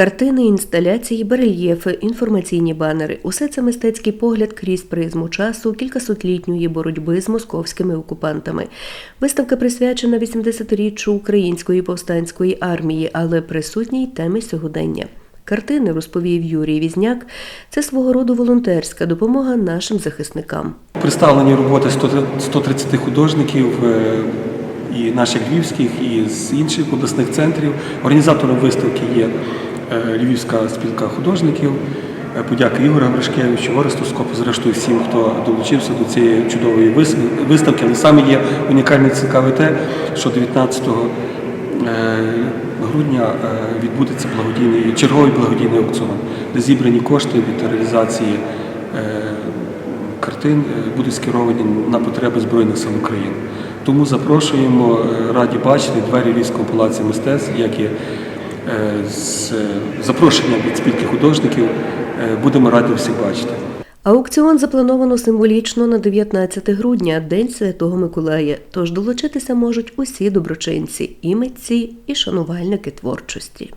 Картини, інсталяції, барельєфи, інформаційні банери усе це мистецький погляд крізь призму часу кількасотлітньої боротьби з московськими окупантами. Виставка присвячена 80-річчю української повстанської армії, але присутній темі сьогодення. Картини, розповів Юрій Візняк, це свого роду волонтерська допомога нашим захисникам. Представлені роботи 100 130 художників е, і наших львівських, і з інших обласних центрів. Організатором виставки є Львівська спілка художників. Е, Подяка Гришкевичу, Оресту зрештою всім, хто долучився до цієї чудової виставки. Але саме є унікальне цікаве те, що 19 е, грудня е, відбудеться благодійний черговий благодійний аукціон, де зібрані кошти від реалізації е, картин е, будуть скеровані на потреби Збройних сил України. Тому запрошуємо, е, раді бачити двері Львівського палацу мистецтв, як і е, з запрошенням від спілки художників. Е, Будемо раді всіх бачити. Аукціон заплановано символічно на 19 грудня, День Святого Миколая. Тож долучитися можуть усі доброчинці, і митці, і шанувальники творчості.